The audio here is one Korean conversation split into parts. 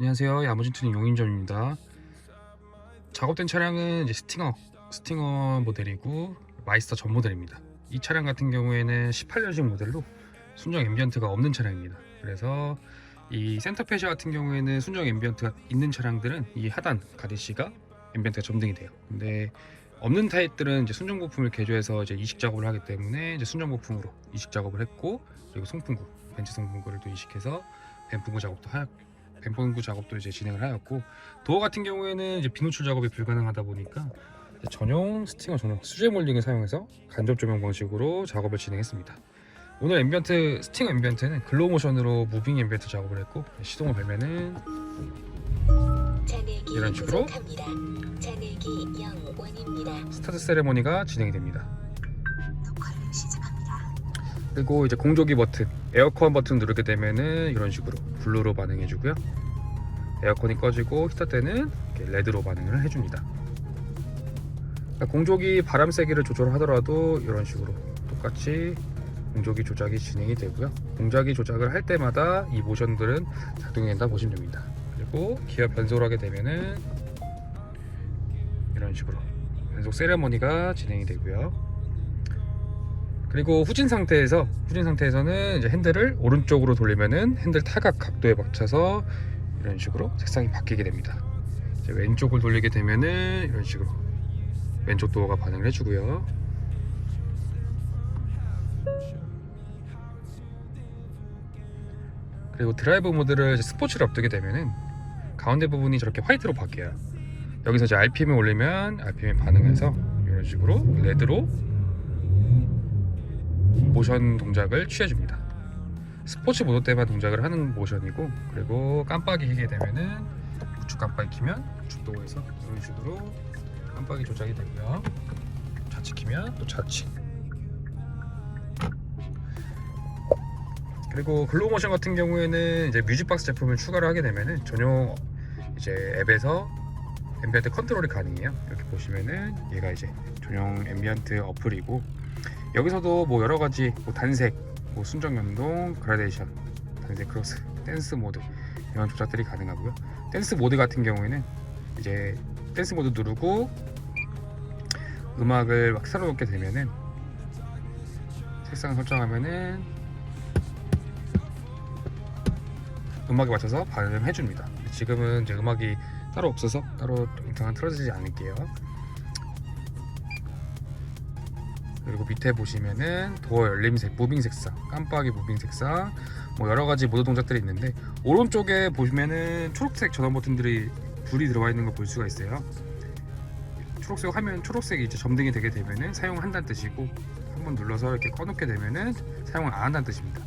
안녕하세요. 야무진 튜닝 용인점입니다. 작업된 차량은 이제 스팅어, 스팅어 모델이고 마이스터 전 모델입니다. 이 차량 같은 경우에는 18년식 모델로 순정 앰비언트가 없는 차량입니다. 그래서 이 센터페시아 같은 경우에는 순정 앰비언트가 있는 차량들은 이 하단 가디시가 앰비언트가 점등이 돼요. 근데 없는 타입들은 이제 순정 부품을 개조해서 이제 이식 작업을 하기 때문에 이제 순정 부품으로 이식 작업을 했고 그리고 송풍구, 벤츠 송풍구를 또 이식해서 벤풍구 작업도 하, 벤풍구 작업도 이제 진행을 하였고 도어 같은 경우에는 이제 비노출 작업이 불가능하다 보니까 전용 스팅어 전용 수제 몰딩을 사용해서 간접 조명 방식으로 작업을 진행했습니다. 오늘 앰비언트 스팅어 앰비언트는 글로우 모션으로 무빙 앰비언트 작업을 했고 시동을 걸면은 이런 식으로? 부족합니다. 잔액이 0원입니다. 스타트 세레모니가 진행이 됩니다. 녹화를 시작합니다. 그리고 이제 공조기 버튼, 에어컨 버튼 누르게 되면은 이런 식으로 블루로 반응해 주고요. 에어컨이 꺼지고 히터 때는 레드로 반응을 해줍니다. 그러니까 공조기 바람 세기를 조절하더라도 이런 식으로 똑같이 공조기 조작이 진행이 되고요. 공조기 조작을 할 때마다 이 모션들은 작동이 된다 보시면 됩니다. 그리고 기어 변속을 하게 되면은 이런 식으로 변속 세레머니가 진행이 되고요. 그리고 후진 상태에서 후진 상태에서는 이제 핸들을 오른쪽으로 돌리면은 핸들 타각 각도에 맞춰서 이런 식으로 색상이 바뀌게 됩니다. 이제 왼쪽을 돌리게 되면은 이런 식으로 왼쪽 도어가 반응을 해주고요. 그리고 드라이브 모드를 이제 스포츠로 앞두게 되면은 가운데 부분이 저렇게 화이트로 바뀌어요. 여기서 이제 RPM을 올리면 RPM이 반응해서 이런 식으로 레드로 모션 동작을 취해줍니다. 스포츠 모드 때만 동작을 하는 모션이고 그리고 깜빡이 켜게 되면은 우측 깜빡이 키면 우측 도어에서 이런 식으로 깜빡이 조작이 되고요. 좌측 키면 또 좌측. 그리고 글로우 모션 같은 경우에는 이제 뮤직박스 제품을 추가를 하게 되면은 전용 이제 앱에서 앰비언트 컨트롤이 가능해요. 이렇게 보시면은 얘가 이제 전용 앰비언트 어플이고 여기서도 뭐 여러 가지 뭐 단색, 뭐 순정 연동, 그라데이션, 단색 크로스, 댄스 모드 이런 조작들이 가능하고요. 댄스 모드 같은 경우에는 이제 댄스 모드 누르고 음악을 막 틀어놓게 되면은 색상 설정하면은 음악에 맞춰서 반응해 줍니다. 지금은 이제 음악이 따로 없어서 따로 영상은 틀어지지 않을게요. 그리고 밑에 보시면은 도어 열림색, 무빙 색상, 깜빡이 무빙 색상, 뭐 여러 가지 모드 동작들이 있는데 오른쪽에 보시면은 초록색 전원 버튼들이 불이 들어와 있는 걸 볼 수가 있어요. 초록색 화면 초록색이 이제 점등이 되게 되면은 사용한다는 뜻이고 한번 눌러서 이렇게 꺼놓게 되면은 사용을 안 한다는 뜻입니다.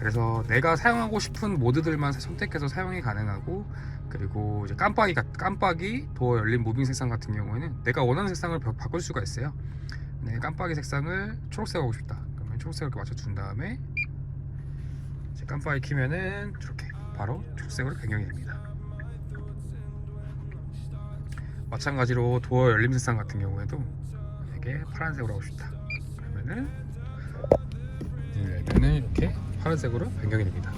그래서 내가 사용하고 싶은 모드들만 선택해서 사용이 가능하고 그리고 이제 깜빡이 깜빡이 도어 열린 무빙 색상 같은 경우에는 내가 원하는 색상을 바- 바꿀 수가 있어요. 네, 깜빡이 색상을 초록색 하고 싶다. 그러면 초록색을 이렇게 맞춰준 다음에 이제 깜빡이 키면은 이렇게 바로 초록색으로 변경이 됩니다. 마찬가지로 도어 열림 색상 같은 경우에도 만약에 파란색으로 하고 싶다. 그러면은 누르면은 이렇게 파란색으로 변경이 됩니다.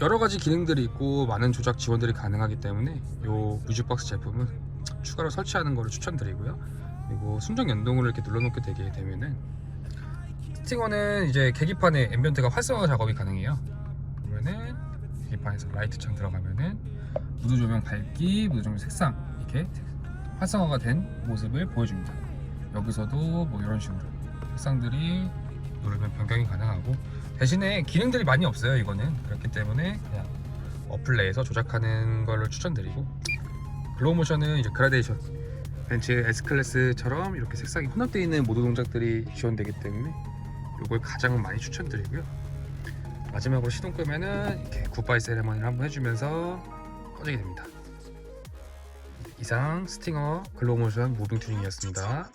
여러 가지 기능들이 있고 많은 조작 지원들이 가능하기 때문에 이 뮤직박스 제품은 추가로 설치하는 것을 추천드리고요. 그리고 순정 연동을 이렇게 눌러놓게 되게 되면은 스팅어는 이제 계기판에 앰비언트가 활성화 작업이 가능해요. 그러면은 계기판에서 라이트 창 들어가면은 무드 조명 밝기, 무드 조명 색상 이렇게 활성화가 된 모습을 보여줍니다. 여기서도 뭐 이런 식으로 색상들이 누르면 변경이 가능하고 대신에 기능들이 많이 없어요 이거는. 그렇기 때문에 그냥 어플 내에서 조작하는 걸로 추천드리고 글로우 모션은 이제 그라데이션 벤츠 S클래스처럼 이렇게 색상이 혼합되어 있는 모드 동작들이 지원되기 때문에 이걸 가장 많이 추천드리고요. 마지막으로 시동 끄면은 이렇게 굿바이 세레머니를 한번 해주면서 꺼지게 됩니다. 이상 스팅어 글로우 모션 무빙 튜닝이었습니다